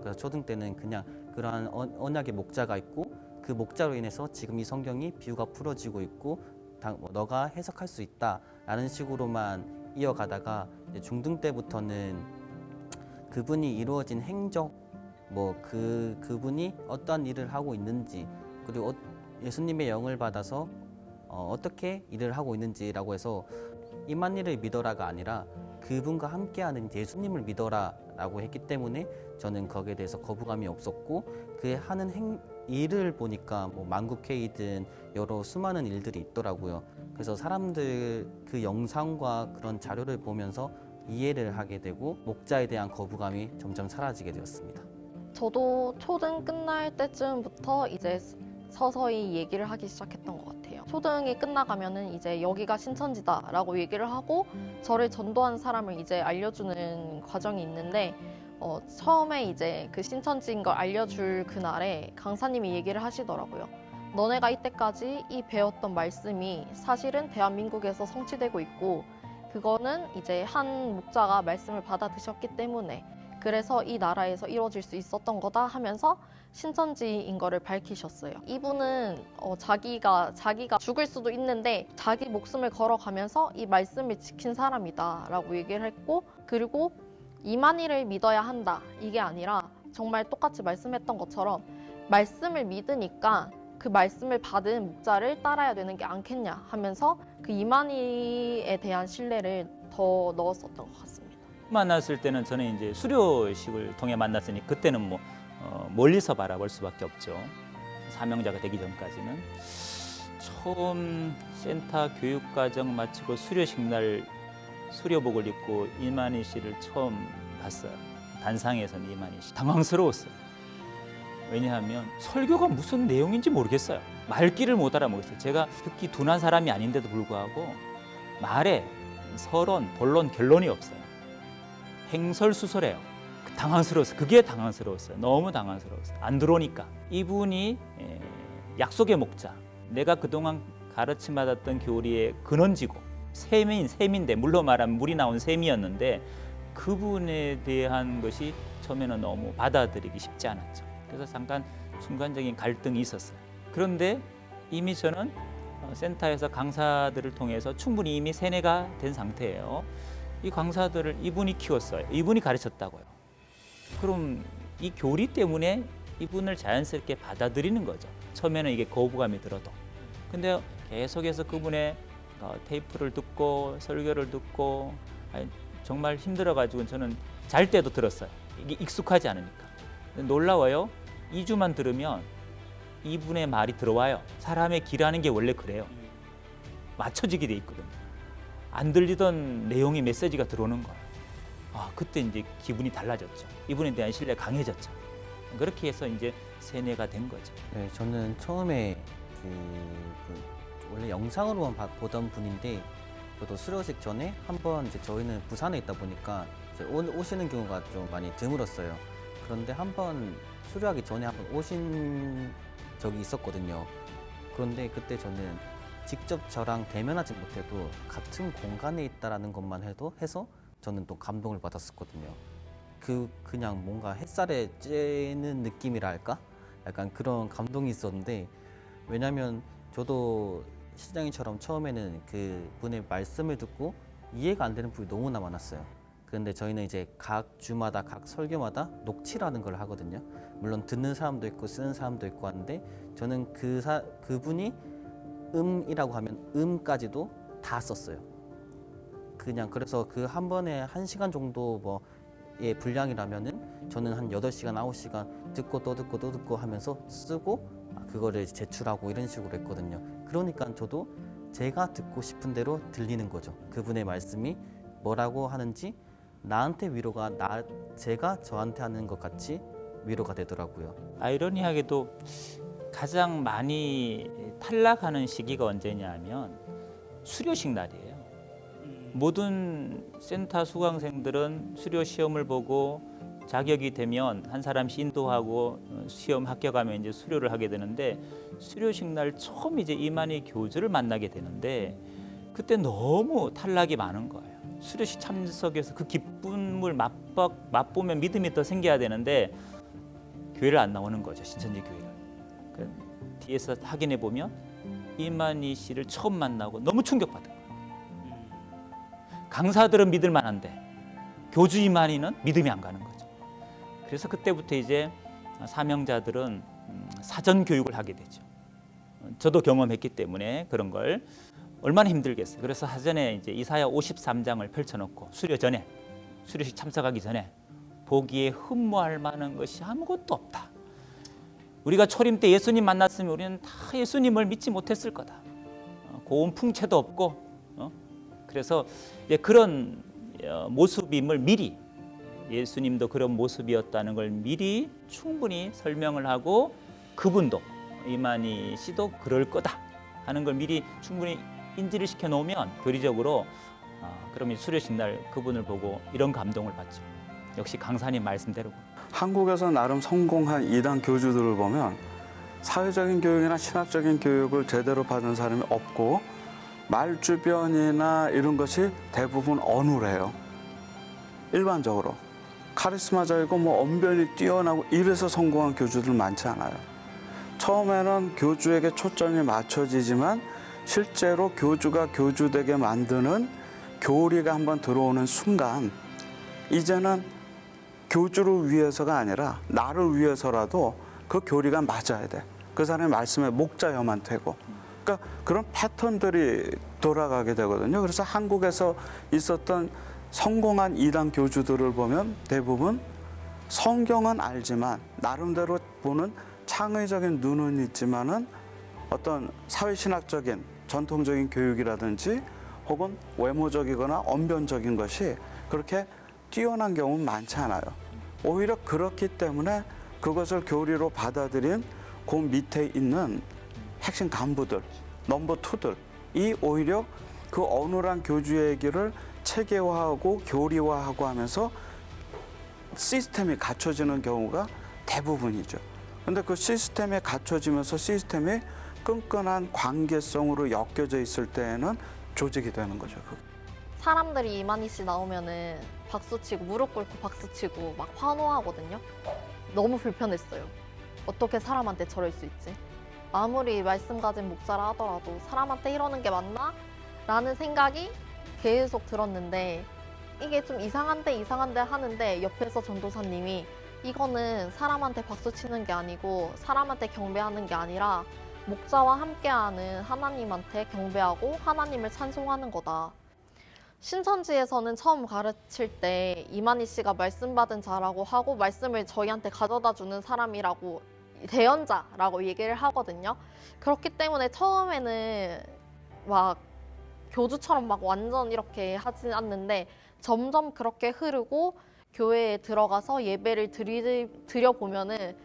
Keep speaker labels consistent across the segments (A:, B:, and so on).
A: 그래서 초등 때는 그냥 그러한 언- 언약의 목자가 있고 그 목자로 인해서 지금 이 성경이 비유가 풀어지고 있고 당- 뭐 너가 해석할 수 있다라는 식으로만 이어가다가 중등 때부터는 그분이 이루어진 행적 뭐 그 그분이 어떠한 일을 하고 있는지 그리고 어- 예수님의 영을 받아서 어, 어떻게 일을 하고 있는지라고 해서 이만희를 믿어라가 아니라 그분과 함께하는 예수님을 믿어라라고 했기 때문에 저는 거기에 대해서 거부감이 없었고 그 하는 행, 일을 보니까 뭐 만국회의든 여러 수많은 일들이 있더라고요. 그래서 사람들 그 영상과 그런 자료를 보면서 이해를 하게 되고 목자에 대한 거부감이 점점 사라지게 되었습니다.
B: 저도 초등 끝날 때쯤부터 이제 서서히 얘기를 하기 시작했던. 초등이 끝나가면은 이제 여기가 신천지다라고 얘기를 하고 저를 전도한 사람을 이제 알려주는 과정이 있는데 어, 처음에 이제 그 신천지인 걸 알려줄 그날에 강사님이 얘기를 하시더라고요. 너네가 이때까지 이 배웠던 말씀이 사실은 대한민국에서 성취되고 있고 그거는 이제 한 목자가 말씀을 받아 드셨기 때문에 그래서 이 나라에서 이루어질 수 있었던 거다 하면서 신천지인 거를 밝히셨어요. 이분은 어, 자기가 자기가 죽을 수도 있는데 자기 목숨을 걸어가면서 이 말씀을 지킨 사람이다라고 얘기를 했고 그리고 이만희를 믿어야 한다 이게 아니라 정말 똑같이 말씀했던 것처럼 말씀을 믿으니까 그 말씀을 받은 목자를 따라야 되는 게 않겠냐 하면서 그 이만희에 대한 신뢰를 더 넣었었던 것 같습니다.
C: 만났을 때는 저는 이제 수료식을 통해 만났으니 그때는 뭐 어, 멀리서 바라볼 수밖에 없죠. 사명자가 되기 전까지는 처음 센터 교육과정 마치고 수료식 날 수료복을 입고 이만희 씨를 처음 봤어요. 단상에서는 이만희 씨 당황스러웠어요. 왜냐하면 설교가 무슨 내용인지 모르겠어요. 말귀를 못 알아먹었어요. 제가 듣기 둔한 사람이 아닌데도 불구하고 말에 서론, 본론, 결론이 없어요. 행설수설해요. 그 당황스러웠어요. 그게 당황스러웠어요. 너무 당황스러웠어요. 안 들어오니까. 이분이 에, 약속의 목자. 내가 그동안 가르침 받았던 교리의 근원지고 셈인 셈인데 물로 말하면 물이 나온 셈이었는데 그분에 대한 것이 처음에는 너무 받아들이기 쉽지 않았죠. 그래서 잠깐 순간적인 갈등이 있었어요. 그런데 이미 저는 어, 센터에서 강사들을 통해서 충분히 이미 세뇌가 된 상태예요. 이 강사들을 이분이 키웠어요. 이분이 가르쳤다고요. 그럼 이 교리 때문에 이분을 자연스럽게 받아들이는 거죠. 처음에는 이게 거부감이 들어도. 근데 계속해서 그분의 어, 테이프를 듣고 설교를 듣고 정말 힘들어가지고 저는 잘 때도 들었어요. 이게 익숙하지 않으니까. 놀라워요. 2주만 들으면 이분의 말이 들어와요. 사람의 길하는 게 원래 그래요. 맞춰지게 돼 있거든요. 안 들리던 내용의 메시지가 들어오는 거예요. 아, 그때 이제 기분이 달라졌죠. 이분에 대한 신뢰가 강해졌죠. 그렇게 해서 이제 세뇌가 된 거죠.
A: 네, 저는 처음에 그, 그 원래 영상으로만 봐- 보던 분인데 저도 수료식 전에 한번 이제 저희는 부산에 있다 보니까 오시는 경우가 좀 많이 드물었어요. 그런데 한번 수료하기 전에 한번 오신 적이 있었거든요. 그런데 그때 저는 직접 저랑 대면하지 못해도 같은 공간에 있다라는 것만 해도 해서 저는 또 감동을 받았었거든요. 그 그냥 뭔가 햇살에 쬐는 느낌이랄까? 약간 그런 감동이 있었는데 왜냐면 저도 시장이처럼 처음에는 그 분의 말씀을 듣고 이해가 안 되는 부분이 너무나 많았어요. 그런데 저희는 이제 각 주마다 각 설교마다 녹취라는 걸 하거든요. 물론 듣는 사람도 있고 쓰는 사람도 있고 하는데 저는 그 사, 그분이 음이라고 하면 음까지도 다 썼어요. 그냥 그래서 그 한 번에 한 시간 정도 뭐의 분량이라면은 저는 한 여덟 시간 아홉 시간 듣고 또 듣고 또 듣고 하면서 쓰고 그거를 제출하고 이런 식으로 했거든요. 그러니까 저도 제가 듣고 싶은 대로 들리는 거죠. 그분의 말씀이 뭐라고 하는지 나한테 위로가 나 제가 저한테 하는 것 같이 위로가 되더라고요.
C: 아이러니하게도 가장 많이 탈락하는 시기가 언제냐면 수료식 날이에요. 모든 센터 수강생들은 수료 시험을 보고 자격이 되면 한 사람씩 인도하고 어, 시험 합격하면 이제 수료를 하게 되는데 수료식 날 처음 이제 이만희 교주를 만나게 되는데 그때 너무 탈락이 많은 거예요. 수료식 참석해서 그 기쁨을 맛보, 맛보면 믿음이 더 생겨야 되는데 교회를 안 나오는 거죠 신천지 교회를. 그 뒤에서 확인해 보면 이만희 씨를 처음 만나고 너무 충격받은 거예요. 강사들은 믿을 만한데 교주 이만희는 믿음이 안 가는 거죠. 그래서 그때부터 이제 사명자들은 음, 사전 교육을 하게 되죠. 저도 경험했기 때문에 그런 걸 얼마나 힘들겠어요. 그래서 사전에 이제 이사야 53장을 펼쳐놓고 수료 전에 수료식 참석하기 전에 보기에 흠모할 만한 것이 아무것도 없다. 우리가 초림 때 예수님 만났으면 우리는 다 예수님을 믿지 못했을 거다. 어, 고운 풍채도 없고 어? 그래서 그런 어, 모습임을 미리 예수님도 그런 모습이었다는 걸 미리 충분히 설명을 하고 그분도 이만희 씨도 그럴 거다 하는 걸 미리 충분히 인지를 시켜 놓으면 교리적으로 어, 그러면 수료식 날 그분을 보고 이런 감동을 받죠. 역시 강사님 말씀대로
D: 한국에서 나름 성공한 이단 교주들을 보면 사회적인 교육이나 신학적인 교육을 제대로 받은 사람이 없고 말 주변이나 이런 것이 대부분 어눌해요. 일반적으로 카리스마적이고 뭐 언변이 뛰어나고 이래서 성공한 교주들 많지 않아요. 처음에는 교주에게 초점이 맞춰지지만 실제로 교주가 교주되게 만드는 교리가 한번 들어오는 순간 이제는 교주를 위해서가 아니라 나를 위해서라도 그 교리가 맞아야 돼. 그 사람의 말씀에 목자여만 되고. 그러니까 그런 패턴들이 돌아가게 되거든요. 그래서 한국에서 있었던 성공한 이단 교주들을 보면 대부분 성경은 알지만 나름대로 보는 창의적인 눈은 있지만은 어떤 사회신학적인 전통적인 교육이라든지 혹은 외모적이거나 언변적인 것이 그렇게 뛰어난 경우는 많지 않아요. 오히려 그렇기 때문에 그것을 교리로 받아들인 그 밑에 있는 핵심 간부들, 넘버 투들, 이 오히려 그 어눌한 교주의 얘기를 체계화하고 교리화하고 하면서 시스템이 갖춰지는 경우가 대부분이죠. 근데 그 시스템에 갖춰지면서 시스템이 끈끈한 관계성으로 엮여져 있을 때에는 조직이 되는 거죠.
B: 사람들이 이만희 씨 나오면은 박수 치고 무릎 꿇고 박수 치고 막 환호하거든요. 너무 불편했어요. 어떻게 사람한테 저럴 수 있지? 아무리 말씀 가진 목사라 하더라도 사람한테 이러는 게 맞나? 라는 생각이 계속 들었는데 이게 좀 이상한데 이상한데 하는데 옆에서 전도사님이 이거는 사람한테 박수 치는 게 아니고 사람한테 경배하는 게 아니라 목자와 함께하는 하나님한테 경배하고 하나님을 찬송하는 거다. 신천지에서는 처음 가르칠 때 이만희 씨가 말씀 받은 자라고 하고 말씀을 저희한테 가져다 주는 사람이라고 대연자라고 얘기를 하거든요. 그렇기 때문에 처음에는 막 교주처럼 막 완전 이렇게 하진 않는데 점점 그렇게 흐르고 교회에 들어가서 예배를 드리, 드려보면은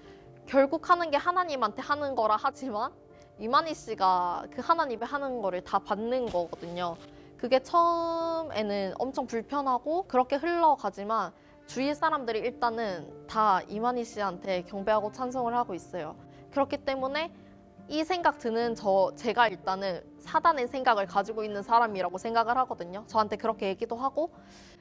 B: 결국 하는 게 하나님한테 하는 거라 하지만 이만희 씨가 그 하나님이 하는 거를 다 받는 거거든요. 그게 처음에는 엄청 불편하고 그렇게 흘러가지만 주위 사람들이 일단은 다 이만희 씨한테 경배하고 찬송을 하고 있어요. 그렇기 때문에 이 생각 드는 저 제가 일단은 사단의 생각을 가지고 있는 사람이라고 생각을 하거든요. 저한테 그렇게 얘기도 하고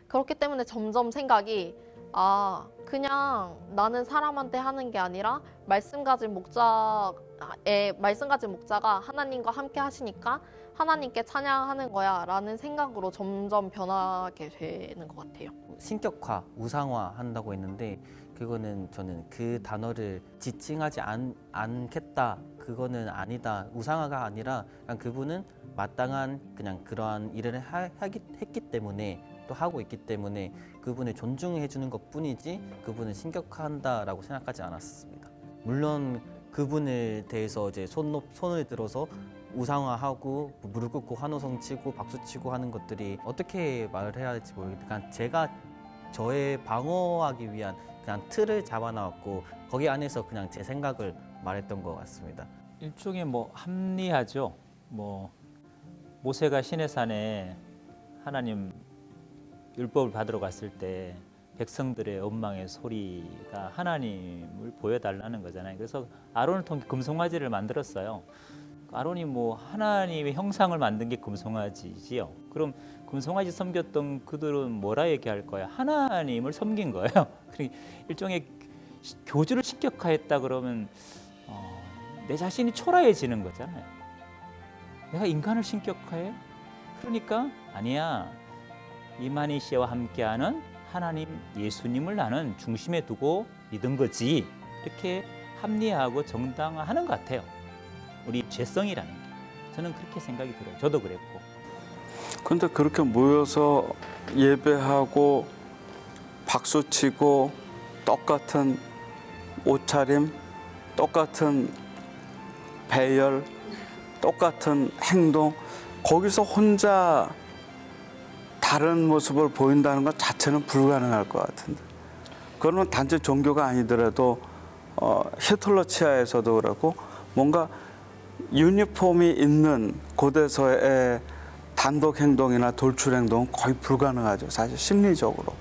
B: 그렇기 때문에 점점 생각이 아 그냥 나는 사람한테 하는 게 아니라 말씀 가진 목자의 말씀 가진 목자가 하나님과 함께 하시니까 하나님께 찬양하는 거야라는 생각으로 점점 변하게 되는 것 같아요.
A: 신격화, 우상화 한다고 했는데 그거는 저는 그 단어를 지칭하지 않, 않겠다. 그거는 아니다. 우상화가 아니라 그냥 그분은 마땅한 그냥 그러한 일을 하, 하기, 했기 때문에 또 하고 있기 때문에 그분을 존중해 주는 것 뿐이지 그분을 신격화한다라고 생각하지 않았습니다. 물론 그분을 대해서 이제 손, 높- 손을 들어서 우상화하고 뭐 무릎 꿇고 환호성 치고 박수 치고 하는 것들이 어떻게 말을 해야 할지 모르겠는데 제가 저의 방어하기 위한 그냥 틀을 잡아놨고 거기 안에서 그냥 제 생각을 말했던 것 같습니다.
C: 일종의 뭐 합리하죠. 뭐 모세가 시내산에 하나님 율법을 받으러 갔을 때 백성들의 원망의 소리가 하나님을 보여달라는 거잖아요. 그래서 아론을 통해 금송아지를 만들었어요. 아론이 뭐 하나님의 형상을 만든 게 금송아지지요. 그럼 금송아지 섬겼던 그들은 뭐라 얘기할 거야? 하나님을 섬긴 거예요. 그러니까 일종의 시- 교주를 식격하였다 그러면 어, 내 자신이 초라해지는 거잖아요. 내가 인간을 신격화해? 그러니까 아니야. 이만희 씨와 함께하는 하나님 예수님을 나는 중심에 두고 믿은 거지. 이렇게 합리화하고 정당화하는 것 같아요. 우리 죄성이라는 게. 저는 그렇게 생각이 들어요. 저도 그랬고.
D: 근데 그렇게 모여서 예배하고 박수 치고 똑같은 옷차림, 똑같은 배열, 똑같은 행동, 거기서 혼자 다른 모습을 보인다는 것 자체는 불가능할 것 같은데. 그러면 단지 종교가 아니더라도 어, 히틀러 치하에서도 그렇고 뭔가 유니폼이 있는 곳에서의 단독 행동이나 돌출 행동은 거의 불가능하죠. 사실 심리적으로.